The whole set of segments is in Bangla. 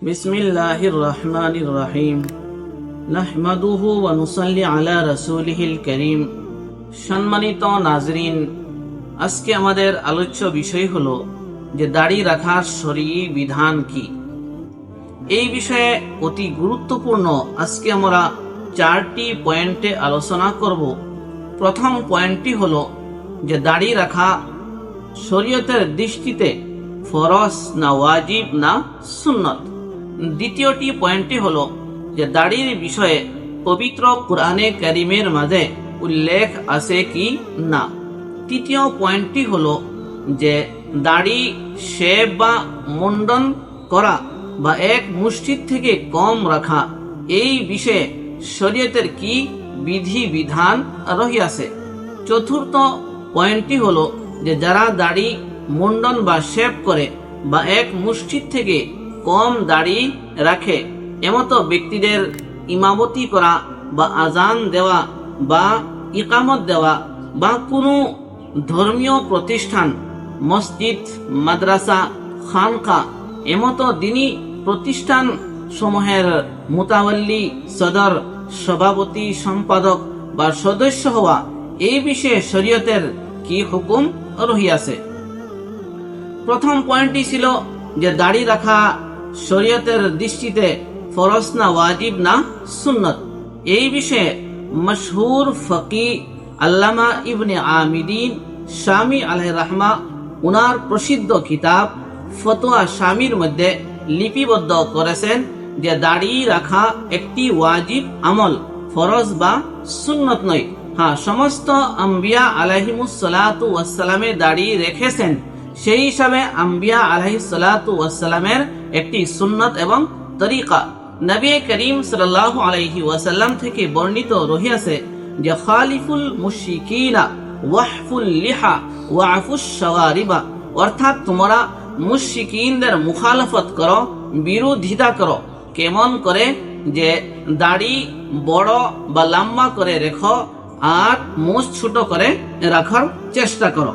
بسم الله الرحمن الرحيم نحمده ونصلي على رسوله الكريم সম্মানিত নাজরিন আজকে আমাদের আলোচ্য বিষয় হলো যে দাড়ি রাখার শরী বিধান কি এই বিষয়ে অতি গুরুত্বপূর্ণ আজকে আমরা চারটি পয়েন্টে আলোচনা করব প্রথম পয়েন্টটি হলো যে দাড়ি রাখা শরীয়তের দৃষ্টিতে ফরজ না ওয়াজিব না সুন্নত দ্বিতীয়টি পয়েন্টটি হলো যে দাড়ির বিষয়ে পবিত্র কোরআনে কারিমের মাঝে উল্লেখ আছে কি না। তৃতীয় পয়েন্টটি হলো যে দাড়ি শেভ বা মুন্ডন করা বা এক মুষ্টির থেকে কম রাখা, এই বিষয়ে শরীয়তের কি বিধি বিধান রহিয়াছে। চতুর্থ পয়েন্টটি হলো যে যারা দাড়ি, মুন্ডন বা শেভ করে বা এক মুষ্টির থেকে কম দাড়ি রাখে। এমতো ব্যক্তিদের ইমামতি করা বা আজান দেওয়া বা ইকামত দেওয়া বা কোনো ধর্মীয় প্রতিষ্ঠান, মসজিদ, মাদ্রাসা, খানকা এমতো দিনী প্রতিষ্ঠান সমূহের মোতাবল্লি সদর, সভাপতি, সম্পাদক বা সদস্য হওয়া এই বিষয়ে শরীয়তের কি হুকুম রহিয়াছে? প্রথম পয়েন্টটি ছিল যে দাড়ি রাখা শরীয়তের দৃষ্টিতে ফরজ না, ওয়াজিব না, সুন্নত। এই বিষয়ে মশহুর ফকি আল্লামা ইবনে আমিদিন স্বামী আলহ রাহমা উনার প্রসিদ্ধ কিতাব ফতোয়া স্বামীর মধ্যে লিপিবদ্ধ করেছেন যে দাড়ি রাখা একটি ওয়াজিব আমল, ফরজ বা সুন্নত নয়। হ্যাঁ সমস্ত আম্বিয়া আলহিমুসালাতু ওয়াসালামে দাড়ি রেখেছেন। সেই হিসাবে আম্বিয়া আলহি সালাতু ওয়াসালামের একটি সুন্নত এবং তরিকা। নবী করিম সাল্লাল্লাহু আলাইহি ওয়াসাল্লাম থেকে বর্ণিত রহিয়াছে যে, খালিফুল মুশরিকিনা ওয়াহফুল লিহা ওয়াফুস শাওয়ারিবা। অর্থাৎ তোমরা মুশরিকিনদের মুখালফত করো, বিরোধিতা করো। কেমন করে? যে, দাড়ি বড় বা লম্বা করে রেখো আর মুখ ছোট করে রাখার চেষ্টা করো।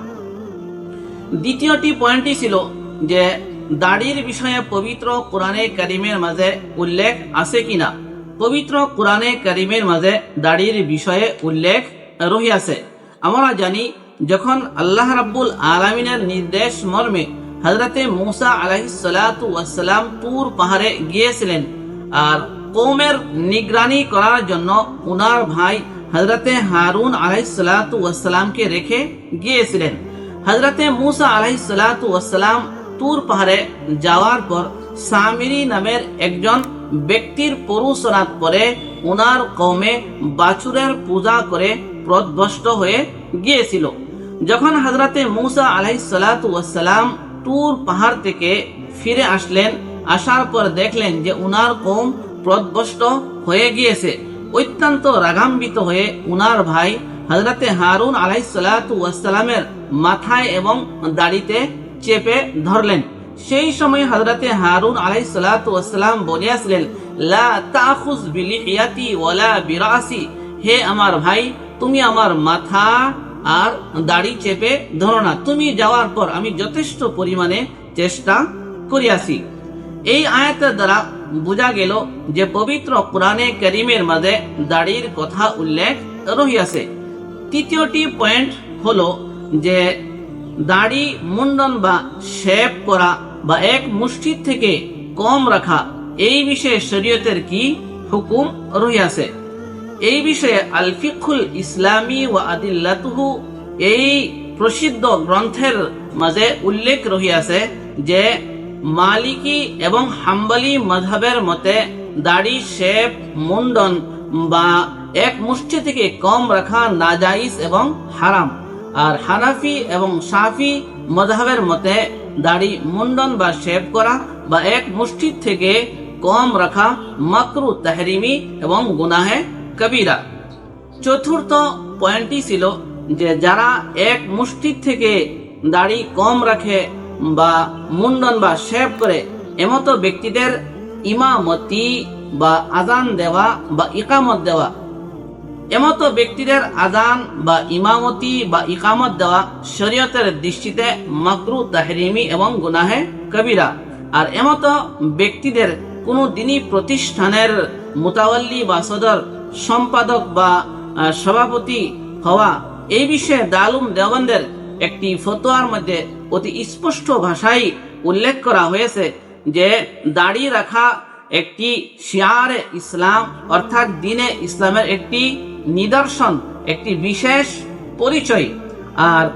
দ্বিতীয়টি পয়েন্টটি ছিল যে দাড়ির বিষয়ে পবিত্র কোরআনে কারিমের মাঝে উল্লেখ আছে কিনা? পবিত্র কোরআনে কারিমের মাঝে দাড়ির বিষয়ে উল্লেখ রহিয়াছে আমরা জানি, যখন আল্লাহ রাব্বুল আলমিনের নির্দেশ মর্মে হজরতে মুসা আলাহিসাল্লাম তুর পাহাড়ে গিয়েছিলেন, আর কৌমের নিগরানি করার জন্য উনার ভাই হজরতে হারুন আলাহিসাল্লামকে রেখে গিয়েছিলেন। হজরতে মুসা আলাহিসাল্লাম তুর পাহাড়ে যাওয়ার পর সামিরি নামের একজন ব্যক্তির পরুষনাথ পরে ওনার কৌমে বাছুরের পূজা করে প্রধ্বস্ত হয়ে গিয়েছিল। যখন হজরতে মুসা আলাহিসাল্লাম তুর পাহাড় থেকে ফিরে আসলেন, আসার পর দেখলেন যে উনার কৌম প্রধ্বস্ত হয়ে গিয়েছে। অত্যন্ত রাগাম্বিত হয়ে উনার ভাই হজরতে হারুন আলাইসালামের মাথায় এবং দাড়িতে চেপে ধরলেন। সেই সময় হজরতে হারুন আলাইসালাম বলিয়াছিলেন লা তাখুজ বিলিহিয়াতি ওয়ালা বিরাসি। হে আমার ভাই, তুমি আমার মাথা আর দাড়ি চেপে ধরো না। তুমি যাওয়ার পর আমি যথেষ্ট পরিমাণে চেষ্টা করিয়াছি। এই আয়াতের দ্বারা বোঝা গেল যে পবিত্র কোরআনে করিমের মাঝে দাড়ির কথা উল্লেখ রহিয়াছে। তৃতীয়টি পয়েন্ট হলো যে দাড়ি, মুন্ডন বা শেপ করা বা এক মুষ্টির থেকে কম রাখা, এই বিষয়ে শরীয়তের কি হুকুম রহিয়াছে? এই বিষয়ে আলফিকুল ইসলামী ও আদিল্লাতুহু এই প্রসিদ্ধ গ্রন্থের মাঝে উল্লেখ রহিয়াছে যে, মালিকি এবং হাম্বালি মধাবের মতে, দাড়ি শেপ মুন্ডন বা এক মুষ্টি থেকে কম রাখা নাজাইজ এবং হারাম। আর হানাফি এবং সাফি মধাবের মতে দাড়ি মুন্ডন বা শেপ করা বা এক মুষ্টির থেকে কম রাখা মাকরু তাহরিমি এবং গুনাহে কবিরা। চতুর্থ পয়েন্টটি ছিল যে যারা এক মুষ্টির থেকে দাড়ি কম রাখে বা মুন্ডন বা শেভ করে, এমতো ব্যক্তিদের ইমামতি বা আজান দেওয়া বা ইকামত দেওয়া এমতো ব্যক্তিদের আজান বা ইমামতি বা ইকামত দেওয়া শরীয়তের দৃষ্টিতে মাকরু, তাহরিমি এবং গুনাহে কবিরা। আর এমতো ব্যক্তিদের কোনো দিনই প্রতিষ্ঠানের মোতাওয়াল্লি বা সদর সম্পাদক বা সভাপতি হওয়া এই বিষয়ে দালুম দেওবন্দের একটি ফতোয়ার মধ্যে অতি স্পষ্ট ভাষায় উল্লেখ করা হয়েছে যে দাড়ি রাখা একটি শিয়ারে ইসলাম অর্থাৎ দিনে ইসলামের একটি নিদর্শন, একটি বিশেষ পরিচয়, আর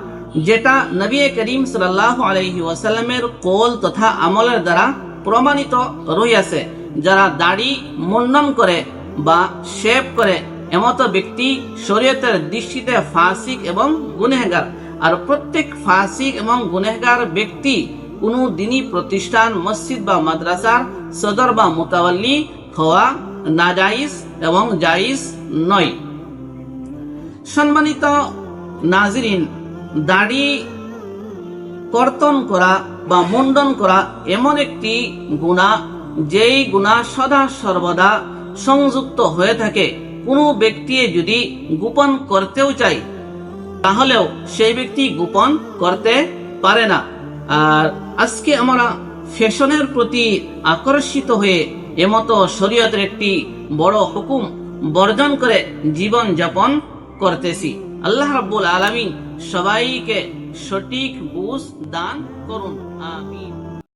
যেটা নবী করিম সাল্লাহ আলহি ওয়াসাল্লামের কোল তথা আমলের দ্বারা প্রমাণিত রইয়াছে যারা দাড়ি মুন্ডন করে বা শেভ করে, এমতো ব্যক্তি শরীয়তের দৃষ্টিতে ফাসিক এবং গুনেহগার, আর প্রত্যেক ফাসিক এবং গুনেহগার ব্যক্তি কোনো দিনই প্রতিষ্ঠান, মসজিদ বা মাদ্রাসার সদর বা মোতাবাল্লি হওয়া নাজাইজ এবং জাইজ নয়। সম্মানিত নাজরিন, দাড়ি কর্তন করা বা মুন্ডন করা এমন একটি গুণা, যেই গুণা সদা সর্বদা সংযুক্ত হয়ে থাকে। কোনো ব্যক্তি যদি গোপন করতেও চায়, তাহলেও সেই ব্যক্তি গোপন করতে পারে না। আর আজকে আমরা ফ্যাশনের প্রতি আকর্ষিত হয়ে এমতো শরীয়তের একটি বড় হুকুম বর্জন করে জীবন যাপন করতেছি। আল্লাহ রাব্বুল আলামিন সবাইকে সঠিক বুঝ দান করুন। আমিন।